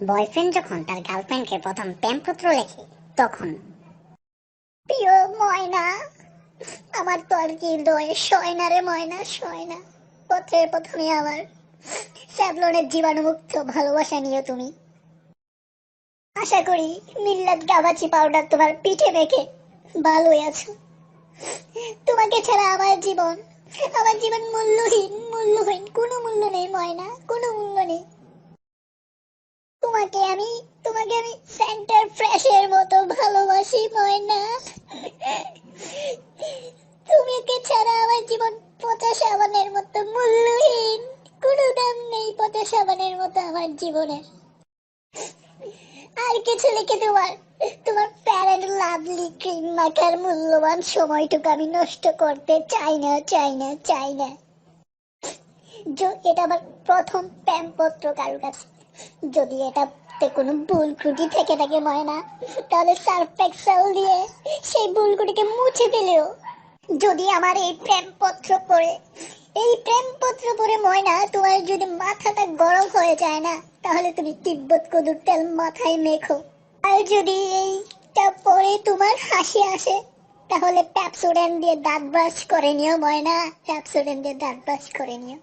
Boyfriend যখন তার গার্লফ্রেন্ডকে প্রথম প্রেমপত্র লেখে, তখন প্রিয় ময়না, আমার তো আর কি রে ময়না প্রথমে আমার জীবাণুমুক্ত ভালোবাসা নিয়ে তুমি। আশা করি মিল্লাত গাবাচি পাউডার তোমার পিঠে মেখে ভালোই আছো। তোমাকে ছাড়া আমার জীবন আমার জীবন মূল্যহীন মূল্যহীন, কোনো মূল্য নেই ময়না, কোনো মূল্য তোমাকে আমি তোমাকে আমি সেন্টার ফ্রেশের মতো ভালোবাসি, ময়না। তুমিকে ছাড়া আমার জীবন পচা সাবানের মতো মূল্যহীন। কোনো দাম নেই পচা সাবানের মতো আমার জীবনের। আর কিছু লিখে তোমার তোমার প্যারেন্ট লাভলি ক্রিম মাখার মূল্যবান সময়টুকু আমি নষ্ট করতে চাই না চাই না চাই না। এটা আমার প্রথম প্যামপত্র কারও কাছে। যদি এটাতে কোনো ভুল ত্রুটি থেকে থাকে ময়না, তাহলে সার্ফ এক্সেল দিয়ে সেই ভুলগুটিকে মুছে দিলেও যদি আমার এই প্রেমপত্র পড়ে, এই প্রেমপত্র পড়ে ময়না, তোমার যদি মাথাটা গরম হয়ে যায় না, তাহলে তুমি তিব্বত কদুর তেল মাথায় মেখো। আর যদি এইটা পরে তোমার হাসি আসে, তাহলে প্যাপসোডেন দিয়ে দাঁত ব্রাশ করে নিও ময়না। প্যাপসোডেন দিয়ে দাঁত ব্রাশ করে নিও।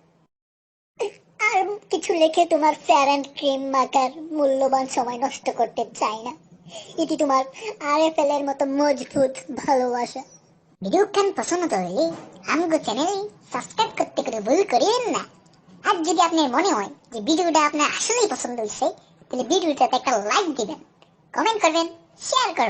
আর কিছু লিখে তোমার ফেয়ার অ্যান্ড ক্রিম মাখার মূল্যবান সময় নষ্ট করতে চাই না। এটি তোমার আর এফ এল এর মতো মজবুত ভালোবাসা। ভিডিও খান পছন্দ হলে আমগো চ্যানেল সাবস্ক্রাইব করতে করে ভুল করিয়েন না। আর যদি আপনার মনে হয় যে ভিডিওটা আপনার আসলেই পছন্দ হয়েছে তাহলে ভিডিওটাতে একটা লাইক দিবেন কমেন্ট করবেন শেয়ার করবেন।